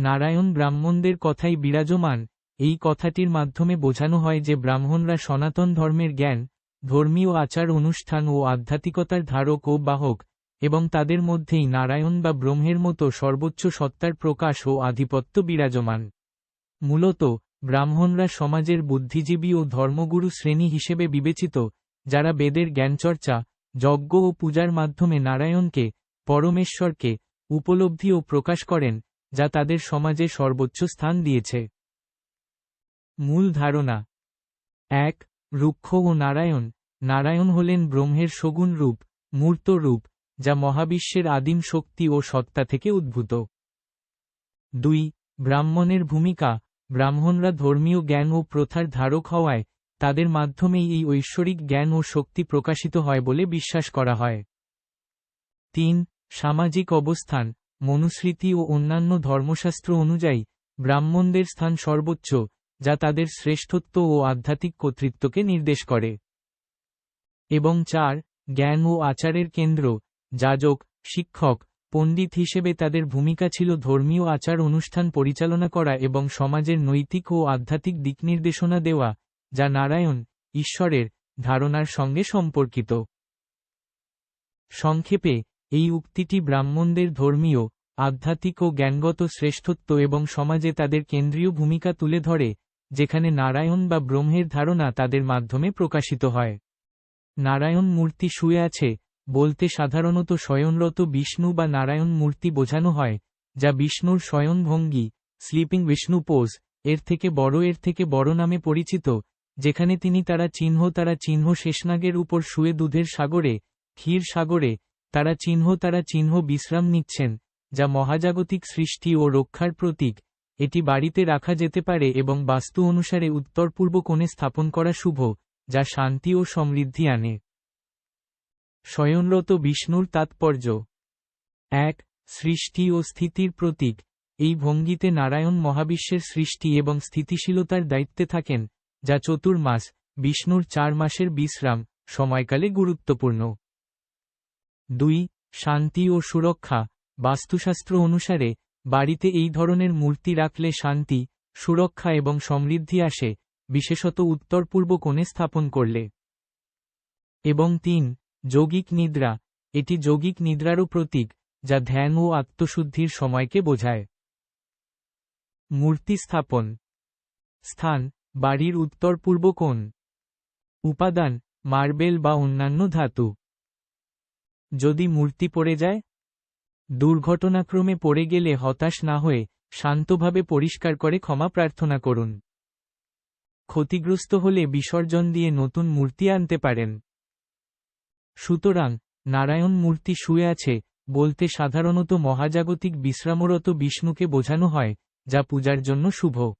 নারায়ণ ব্রাহ্মণদের কথাই বিরাজমান, এই কথাটির মাধ্যমে বোঝানো হয় যে ব্রাহ্মণরা সনাতন ধর্মের জ্ঞান, ধর্মীয় আচার অনুষ্ঠান ও আধ্যাত্মিকতার ধারক ও বাহক, এবং তাদের মধ্যেই নারায়ণ বা ব্রহ্মের মতো সর্বোচ্চ সত্তার প্রকাশ ও আধিপত্য বিরাজমান। মূলত, ব্রাহ্মণরা সমাজের বুদ্ধিজীবী ও ধর্মগুরু শ্রেণি হিসেবে বিবেচিত, যারা বেদের জ্ঞানচর্চা, যজ্ঞ ও পূজার মাধ্যমে নারায়ণকে, পরমেশ্বরকে, উপলব্ধি ও প্রকাশ করেন যা তাদের সমাজে সর্বোচ্চ স্থান দিয়েছে। মূল ধারণা। এক, রুক্ষ ও নারায়ণ। নারায়ণ হলেন ব্রহ্মের সগুণ রূপ, মূর্ত রূপ, যা মহাবিশ্বের আদিম শক্তি ও সত্তা থেকে উদ্ভূত। দুই, ব্রাহ্মণের ভূমিকা। ব্রাহ্মণরা ধর্মীয় জ্ঞান ও প্রথার ধারক হওয়ায় তাদের মাধ্যমেই এই ঐশ্বরিক জ্ঞান ও শক্তি প্রকাশিত হয় বলে বিশ্বাস করা হয়। তিন, সামাজিক অবস্থান। মনুস্মৃতি ও অন্যান্য ধর্মশাস্ত্র অনুযায়ী, ব্রাহ্মণদের স্থান সর্বোচ্চ, যা তাদের শ্রেষ্ঠত্ব ও আধ্যাত্মিক কর্তৃত্বকে নির্দেশ করে। এবং চার, জ্ঞান ও আচারের কেন্দ্র, যাজক, শিক্ষক, পণ্ডিত হিসেবে তাদের ভূমিকা ছিল ধর্মীয় আচার অনুষ্ঠান পরিচালনা করা এবং সমাজের নৈতিক ও আধ্যাত্মিক দিকনির্দেশনা দেওয়া, যা নারায়ণ, ঈশ্বরের ধারণার সঙ্গে সম্পর্কিত। সংক্ষেপে এই উক্তিটি ব্রাহ্মণদের ধর্মীয়, আধ্যাত্মিক ও জ্ঞানগত শ্রেষ্ঠত্ব এবং সমাজে তাদের কেন্দ্রীয় ভূমিকা তুলে ধরে, যেখানে নারায়ণ বা ব্রহ্মের ধারণা তাদের মাধ্যমে প্রকাশিত হয়। নারায়ণ মূর্তি শুয়ে আছে, বলতে সাধারণত শয়নরত বিষ্ণু বা নারায়ণ মূর্তি বোঝানো হয়, যা বিষ্ণুর শয়নভঙ্গি স্লিপিং বিষ্ণু পোজ এর থেকে বড় এর থেকে বড় নামে পরিচিত, যেখানে তিনি তারা চিহ্ন তারা চিহ্ন শেষনাগের উপর শুয়ে দুধের সাগরে, ক্ষীর সাগরে তারা চিহ্ন তারা চিহ্ন বিশ্রাম নিচ্ছেন, যা মহাজাগতিক সৃষ্টি ও রক্ষার প্রতীক। এটি বাড়িতে রাখা যেতে পারে এবং বাস্তু অনুসারে উত্তর পূর্ব কোণে স্থাপন করা শুভ, যা শান্তি ও সমৃদ্ধি আনে। স্বয়নরত বিষ্ণুর তাৎপর্য। এক, সৃষ্টি ও স্থিতির প্রতীক। এই ভঙ্গিতে নারায়ণ মহাবিশ্বের সৃষ্টি এবং স্থিতিশীলতার দায়িত্বে থাকেন, যা চতুর্মাস, বিষ্ণুর চার মাসের বিশ্রাম, সময়কালে গুরুত্বপূর্ণ। দুই, শান্তি ও সুরক্ষা। বাস্তুশাস্ত্র অনুসারে, বাড়িতে এই ধরনের মূর্তি রাখলে শান্তি, সুরক্ষা এবং সমৃদ্ধি আসে, বিশেষত উত্তর পূর্ব কোণে স্থাপন করলে। এবং তিন, যৌগিক নিদ্রা। এটি যৌগিক নিদ্রারও প্রতীক, যা ধ্যান ও আত্মশুদ্ধির সময়কে বোঝায়। মূর্তি স্থাপন। স্থান, বাড়ির উত্তর পূর্ব কোণ। উপাদান, মার্বেল বা অন্যান্য ধাতু। যদি মূর্তি পড়ে যায়? দুর্ঘটনাক্রমে পড়ে গেলে হতাশ না হয়ে শান্তভাবে পরিষ্কার করে ক্ষমা প্রার্থনা করুন। ক্ষতিগ্রস্ত হলে বিসর্জন দিয়ে নতুন মূর্তি আনতে পারেন। সুতরাং, নারায়ণ মূর্তি শুয়ে আছে বলতে সাধারণত মহাজাগতিক বিশ্রামরত বিষ্ণুকে বোঝানো হয়, যা পূজার জন্য শুভ।